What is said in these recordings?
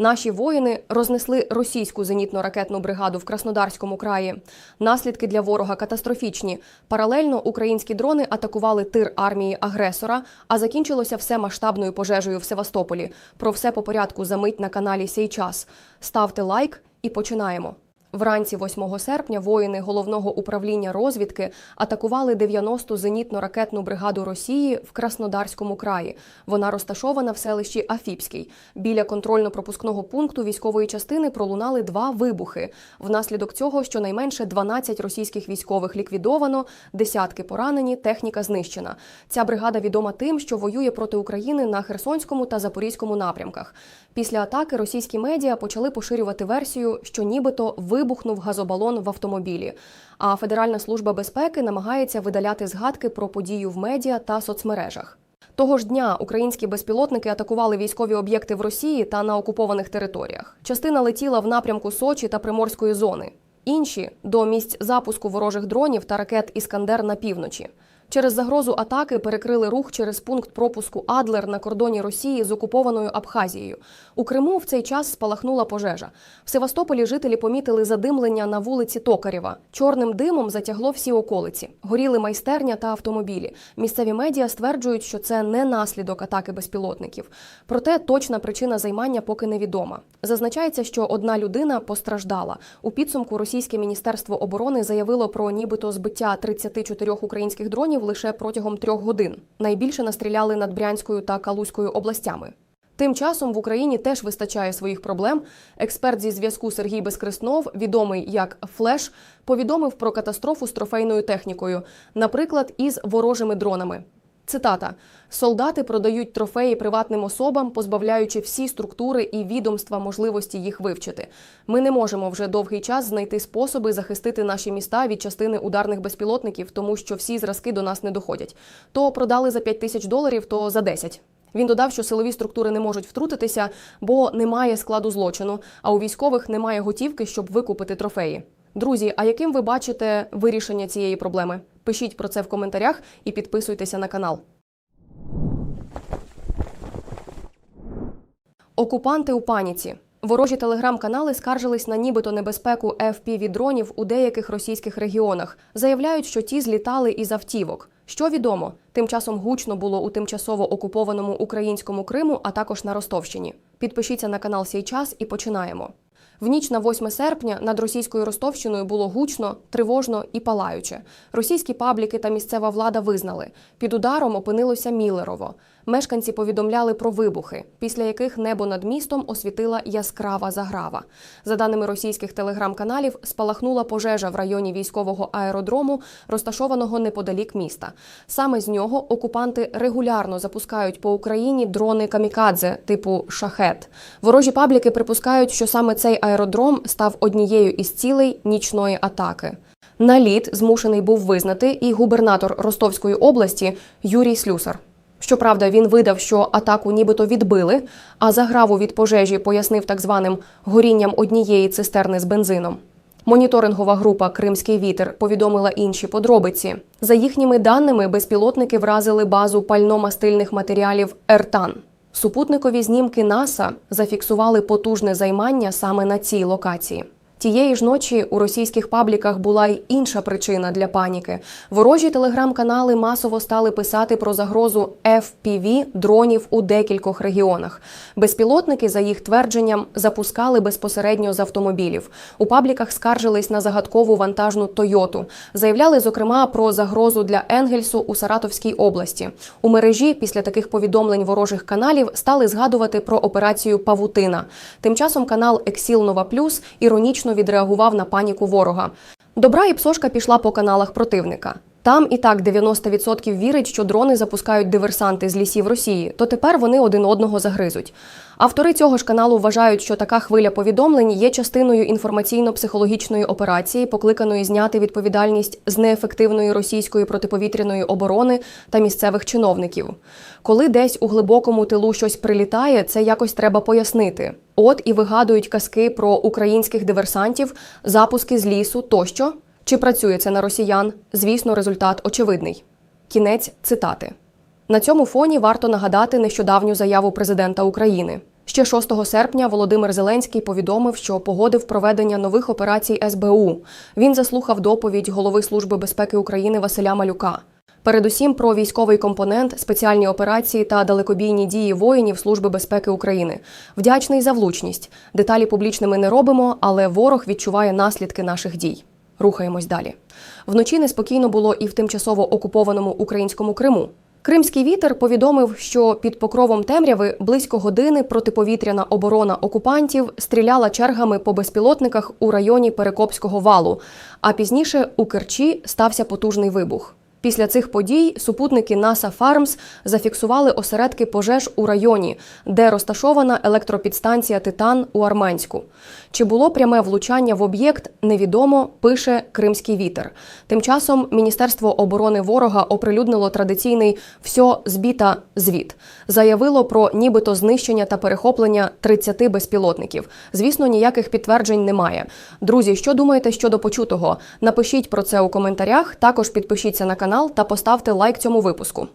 Наші воїни рознесли російську зенітно-ракетну бригаду в Краснодарському краї. Наслідки для ворога катастрофічні. Паралельно українські дрони атакували тир армії агресора, а закінчилося все масштабною пожежею в Севастополі. Про все по порядку за мить на каналі Сей час. Ставте лайк і починаємо. Вранці 8 серпня воїни головного управління розвідки атакували 90-ту зенітно-ракетну бригаду Росії в Краснодарському краї. Вона розташована в селищі Афіпський. Біля контрольно-пропускного пункту військової частини пролунали два вибухи. Внаслідок цього щонайменше 12 російських військових ліквідовано, десятки поранені, техніка знищена. Ця бригада відома тим, що воює проти України на Херсонському та Запорізькому напрямках. Після атаки російські медіа почали поширювати версію, що нібито вибухнув газобалон в автомобілі. А Федеральна служба безпеки намагається видаляти згадки про подію в медіа та соцмережах. Того ж дня українські безпілотники атакували військові об'єкти в Росії та на окупованих територіях. Частина летіла в напрямку Сочі та Приморської зони. Інші до місць запуску ворожих дронів та ракет Іскандер на півночі. Через загрозу атаки перекрили рух через пункт пропуску Адлер на кордоні Росії з окупованою Абхазією. У Криму в цей час спалахнула пожежа. В Севастополі жителі помітили задимлення на вулиці Токарєва. Чорним димом затягло всі околиці. Горіли майстерня та автомобілі. Місцеві медіа стверджують, що це не наслідок атаки безпілотників. Проте точна причина займання поки невідома. Зазначається, що одна людина постраждала. У підсумку російське міністерство оборони заявило про нібито збиття 34 українських дронів лише протягом трьох годин. Найбільше настріляли над Брянською та Калузькою областями. Тим часом в Україні теж вистачає своїх проблем. Експерт зі зв'язку Сергій Безкреснов, відомий як Флеш, повідомив про катастрофу з трофейною технікою, наприклад, із ворожими дронами. Цитата: солдати продають трофеї приватним особам, позбавляючи всі структури і відомства можливості їх вивчити. Ми не можемо вже довгий час знайти способи захистити наші міста від частини ударних безпілотників, тому що всі зразки до нас не доходять. То продали за 5 тисяч доларів, то за 10. Він додав, що силові структури не можуть втрутитися, бо немає складу злочину, а у військових немає готівки, щоб викупити трофеї. Друзі, а яким ви бачите вирішення цієї проблеми? Пишіть про це в коментарях і підписуйтеся на канал. Окупанти у паніці. Ворожі телеграм-канали скаржились на нібито небезпеку fpv дронів у деяких російських регіонах. Заявляють, що ті злітали із автівок. Що відомо, тим часом гучно було у тимчасово окупованому українському Криму, а також на Ростовщині. Підпишіться на канал «Сей час» і починаємо. В ніч на 8 серпня над російською Ростовщиною було гучно, тривожно і палаюче. Російські пабліки та місцева влада визнали, під ударом опинилося Мілерово. Мешканці повідомляли про вибухи, після яких небо над містом освітила яскрава заграва. За даними російських телеграм-каналів, спалахнула пожежа в районі військового аеродрому, розташованого неподалік міста. Саме з нього окупанти регулярно запускають по Україні дрони камікадзе типу шахет. Ворожі пабліки припускають, що саме цей аеродром став однією із цілей нічної атаки. Наліт змушений був визнати і губернатор Ростовської області Юрій Слюсар. Щоправда, він видав, що атаку нібито відбили, а заграву від пожежі пояснив так званим горінням однієї цистерни з бензином. Моніторингова група Кримський вітер повідомила інші подробиці. За їхніми даними, безпілотники вразили базу пально-мастильних матеріалів Ертан. Супутникові знімки НАСА зафіксували потужне займання саме на цій локації. Тієї ж ночі у російських пабліках була й інша причина для паніки. Ворожі телеграм-канали масово стали писати про загрозу FPV дронів у декількох регіонах. Безпілотники, за їх твердженням, запускали безпосередньо з автомобілів. У пабліках скаржились на загадкову вантажну Тойоту. Заявляли, зокрема, про загрозу для Енгельсу у Саратовській області. У мережі після таких повідомлень ворожих каналів стали згадувати про операцію Павутина. Тим часом канал Ексіл Нова Плюс іронічно відреагував на паніку ворога. Добра і псошка пішла по каналах противника. Там і так 90% вірить, що дрони запускають диверсанти з лісів Росії, то тепер вони один одного загризуть. Автори цього ж каналу вважають, що така хвиля повідомлень є частиною інформаційно-психологічної операції, покликаної зняти відповідальність з неефективної російської протиповітряної оборони та місцевих чиновників. Коли десь у глибокому тилу щось прилітає, це якось треба пояснити. От і вигадують казки про українських диверсантів, запуски з лісу тощо. Чи працює це на росіян? Звісно, результат очевидний. Кінець цитати. На цьому фоні варто нагадати нещодавню заяву президента України. Ще 6 серпня Володимир Зеленський повідомив, що погодив проведення нових операцій СБУ. Він заслухав доповідь голови Служби безпеки України Василя Малюка. Передусім про військовий компонент, спеціальні операції та далекобійні дії воїнів Служби безпеки України. Вдячний за влучність. Деталі публічними не робимо, але ворог відчуває наслідки наших дій. Рухаємось далі. Вночі неспокійно було і в тимчасово окупованому українському Криму. Кримський вітер повідомив, що під покровом темряви близько години протиповітряна оборона окупантів стріляла чергами по безпілотниках у районі Перекопського валу. А пізніше у Керчі стався потужний вибух. Після цих подій супутники NASA Farms зафіксували осередки пожеж у районі, де розташована електропідстанція Титан у Арманську. Чи було пряме влучання в об'єкт, невідомо, пише Кримський вітер. Тим часом Міністерство оборони ворога оприлюднило традиційний «всьо збіта звіт. Заявило про нібито знищення та перехоплення 30 безпілотників. Звісно, ніяких підтверджень немає. Друзі, що думаєте щодо почутого? Напишіть про це у коментарях. Також підпишіться на канал та поставте лайк цьому випуску.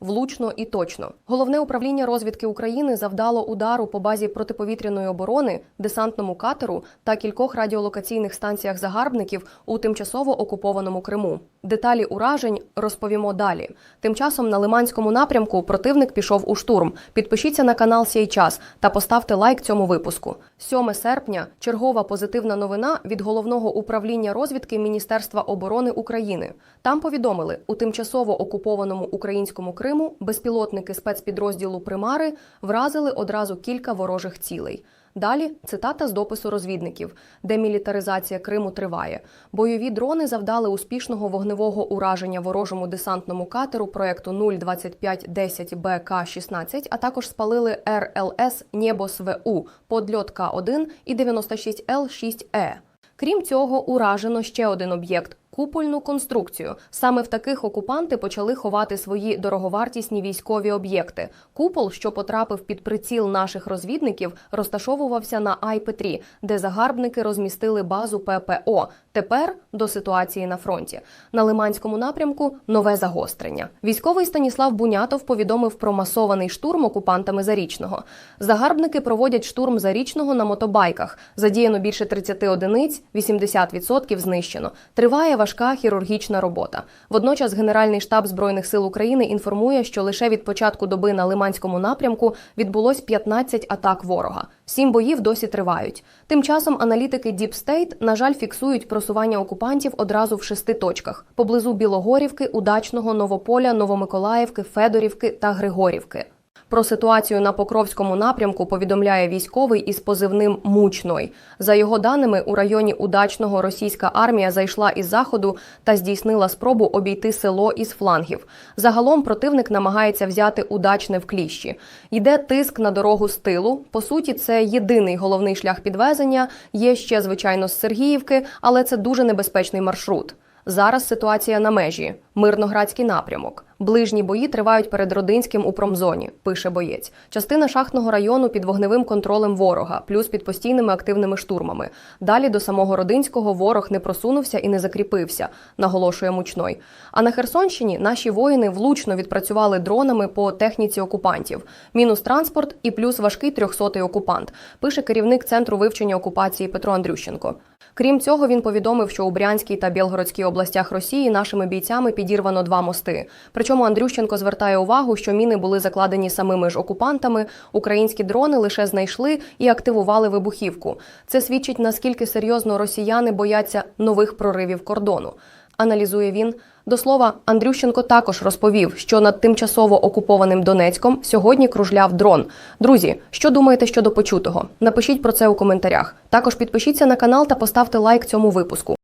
Влучно і точно. Головне управління розвідки України завдало удару по базі протиповітряної оборони, десантному катеру та кількох радіолокаційних станціях загарбників у тимчасово окупованому Криму. Деталі уражень розповімо далі. Тим часом на Лиманському напрямку противник пішов у штурм. Підпишіться на канал «Сій час та поставте лайк цьому випуску. 7 серпня чергова позитивна новина від головного управління розвідки Міністерства оборони України. Там повідомили, у тимчасово окупованому українському Криму безпілотники спецпідрозділу Примари вразили одразу кілька ворожих цілей. Далі цитата з допису розвідників: демілітаризація Криму триває. Бойові дрони завдали успішного вогневого ураження ворожому десантному катеру проекту 02510 БК 16 а також спалили РЛС Нєбос ВУ подльот К1 і 96Л 6 Е. Крім цього, уражено ще один об'єкт купольну конструкцію. Саме в таких окупанти почали ховати свої дороговартісні військові об'єкти. Купол, що потрапив під приціл наших розвідників, розташовувався на Айпетрі, де загарбники розмістили базу ППО. Тепер до ситуації на фронті. На Лиманському напрямку нове загострення. Військовий Станіслав Бунятов повідомив про масований штурм окупантами зарічного. Загарбники проводять штурм зарічного на мотобайках. Задіяно більше 30 одиниць, 80% знищено. Триває важка хірургічна робота. Водночас Генеральний штаб збройних сил України інформує, що лише від початку доби на Лиманському напрямку відбулось 15 атак ворога. Сім боїв досі тривають. Тим часом аналітики Deep State, на жаль, фіксують просування окупантів одразу в шести точках: поблизу Білогорівки, Удачного, Новополя, Новомиколаївки, Федорівки та Григорівки. Про ситуацію на Покровському напрямку повідомляє військовий із позивним Мучной. За його даними, у районі Удачного російська армія зайшла із заходу та здійснила спробу обійти село із флангів. Загалом противник намагається взяти удачне в кліщі. Йде тиск на дорогу з тилу. По суті, це єдиний головний шлях підвезення. Є ще звичайно з Сергіївки, але це дуже небезпечний маршрут. Зараз ситуація на межі. Мирноградський напрямок. Ближні бої тривають перед Родинським у промзоні, пише боєць. Частина шахтного району під вогневим контролем ворога, плюс під постійними активними штурмами. Далі до самого Родинського ворог не просунувся і не закріпився, наголошує мучной. А на Херсонщині наші воїни влучно відпрацювали дронами по техніці окупантів. Мінус транспорт і плюс важкий трьохсотий окупант, пише керівник центру вивчення окупації Петро Андрющенко. Крім цього, він повідомив, що у Брянській та Білгородській областях Росії нашими бійцями підірвано два мости. Причому Андрющенко звертає увагу, що міни були закладені самими ж окупантами. Українські дрони лише знайшли і активували вибухівку. Це свідчить наскільки серйозно росіяни бояться нових проривів кордону. Аналізує він. До слова, Андрющенко також розповів, що над тимчасово окупованим Донецьком сьогодні кружляв дрон. Друзі, що думаєте щодо почутого? Напишіть про це у коментарях. Також підпишіться на канал та поставте лайк цьому випуску.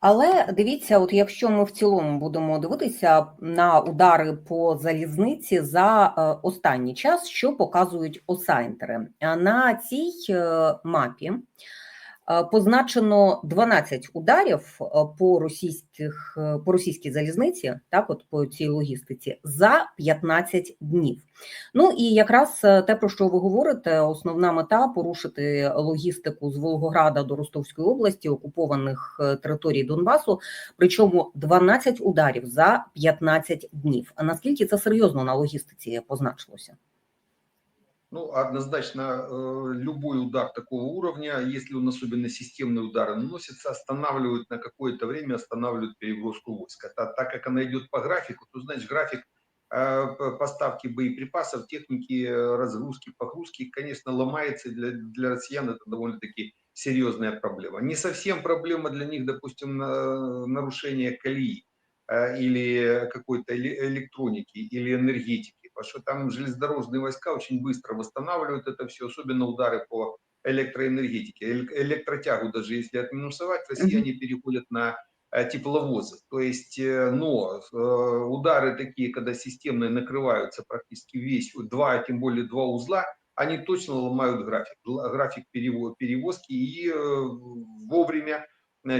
Але дивіться, от якщо ми в цілому будемо дивитися на удари по залізниці за е, останній час, що показують осайнтери. На цій е, мапі Е, Позначено 12 ударів е, по російських е, по російській залізниці, так от по цій логістиці, за 15 днів. Ну і якраз е, те, про що ви говорите, основна мета порушити логістику з Волгограда до Ростовської області, окупованих е, територій Донбасу, причому 12 ударів за 15 днів. А наскільки це серйозно на логістиці позначилося? Ну, однозначно, э, любой удар такого уровня, если он особенно системные удары наносится, останавливают на какое-то время, останавливают переброску войск. Это так как она идет по графику, то значит график э, поставки боеприпасов, техники, э, разгрузки, погрузки, конечно, ломается. Для, для россиян это довольно-таки серьезная проблема. Не совсем проблема для них, допустим, на- нарушение колеи или какой-то эле- электроники или энергетики, потому что там железнодорожные войска очень быстро восстанавливают это все, особенно удары по электроэнергетике. Электротягу даже если отминусовать, россияне переходят на э, тепловозы. То есть, э, но э, удары такие, когда системные накрываются практически весь, два, а тем более два узла, они точно ломают график, график перево- перевозки и вовремя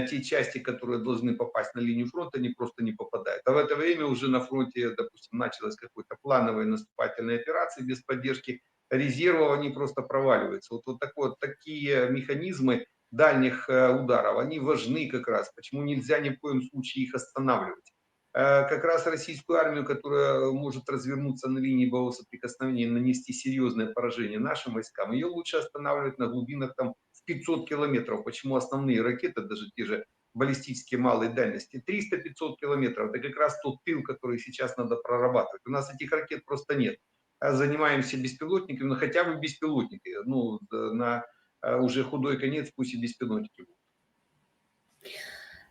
те части, которые должны попасть на линию фронта, они просто не попадают. А в это время уже на фронте, допустим, началась какой-то плановая наступательная операция без поддержки резервов, они просто проваливаются. Вот, вот, так вот такие механизмы дальних э, ударов, они важны как раз. Почему нельзя ни в коем случае их останавливать? Э, Как раз российскую армию, которая может развернуться на линии боевого соприкосновения и нанести серьезное поражение нашим войскам, ее лучше останавливать на глубинах там 500 километров. Почему основные ракеты, даже те же баллистические малой дальности, 300-500 километров, это как раз тот тыл, который сейчас надо прорабатывать. У нас этих ракет просто нет. А Занимаемся беспилотниками, но хотя бы беспилотники, ну, на э, уже худой конец, пусть и беспилотники будут.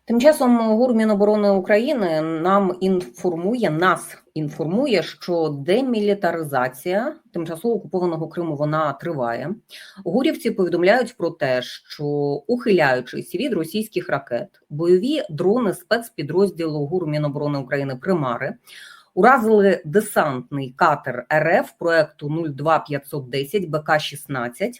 Тим часом ГУР Міноборони України нам інформує, нас інформує, що демілітаризація тимчасово окупованого Криму вона триває. Гурівці повідомляють про те, що ухиляючись від російських ракет, бойові дрони спецпідрозділу ГУР Міноборони України Примари уразили десантний катер РФ проекту 02510 БК-16.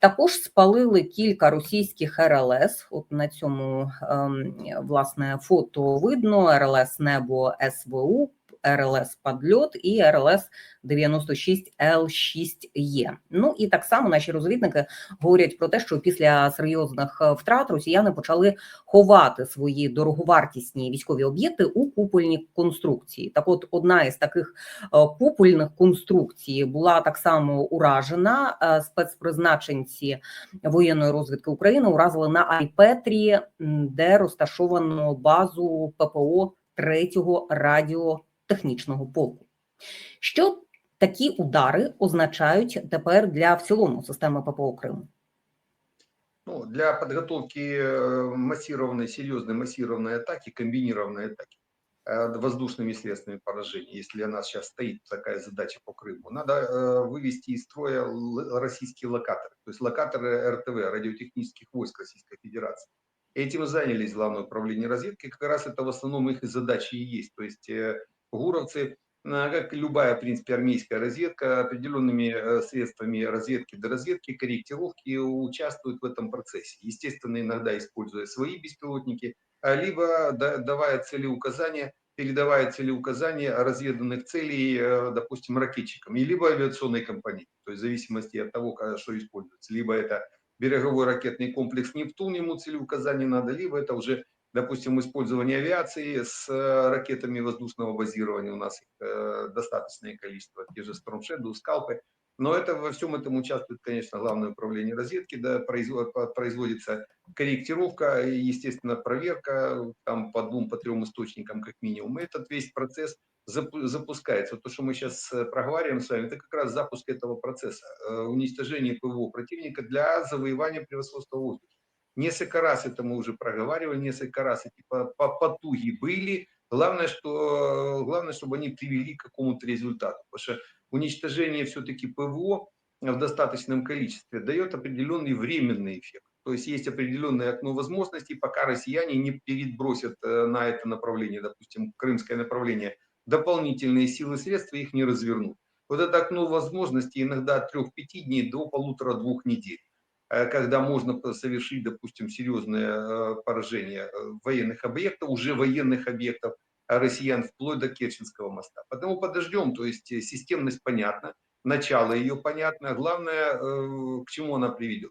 Також спалили кілька російських РЛС. От на цьому ем, власне фото видно: РЛС Небо СВУ, РЛС Падльот і РЛС 96 Л6Е. Ну і так само наші розвідники говорять про те, що після серйозних е, втрат росіяни почали ховати свої дороговартісні військові об'єкти у купольні конструкції. Так, от одна із таких е, купольних конструкцій була так само уражена. Е, Спецпризначенці воєнної розвідки України уразили на Айпетрі, де розташовано базу ППО 3-го радіотехнічного полку. Що такі удари означають тепер для в цілому системи ППО Криму? Ну, для подготовки э, массированной, серьезной массированной атаки, комбинированной атаки э, воздушными средствами поражения, если у нас сейчас стоит такая задача по Крыму, надо э, вывести из строя л- российские локаторы, то есть локаторы РТВ, радиотехнических войск Российской Федерации. Этим и занялись Главное управление разведки, как раз это в основном их и задачи и есть. То есть э, гуровцы, э, как любая, в принципе, армейская разведка, определенными э, средствами разведки до разведки, корректировки участвуют в этом процессе. Естественно, иногда используя свои беспилотники, а либо да- давая целеуказания, передавая целеуказания разведанных целей, э, допустим, ракетчикам, и либо авиационной компании, то есть в зависимости от того, что используется. Либо это береговой ракетный комплекс «Нептун», ему целеуказание надо, либо это уже, допустим, использование авиации с э, ракетами воздушного базирования, у нас их э, достаточное количество, те же Storm скалпы. Но это во всем этом участвует, конечно, Главное управление разведки, да, производится корректировка, естественно, проверка там по двум, по трем источникам как минимум. И этот весь процесс запу- запускается. То, что мы сейчас проговариваем с вами, это как раз запуск этого процесса, э, уничтожение ПВО противника для завоевания превосходства в воздухе. Несколько раз это мы уже проговаривали, несколько раз эти по- по- потуги были. Главное, что, главное, чтобы они привели к какому-то результату. Потому что уничтожение все-таки ПВО в достаточном количестве дает определенный временный эффект. То есть есть определенное окно возможностей, пока россияне не перебросят э, на это направление, допустим, крымское направление, дополнительные силы и средства, их не развернут. Вот это окно возможностей иногда от 3-5 дней до полутора-двух недель. Э, когда можно совершить, допустим, серьезное э, поражение э, военных объектов, уже военных объектов россиян, вплоть до Керченского моста. Потому подождем, то есть системность понятна, начало ее понятно, главное, к чему она приведет.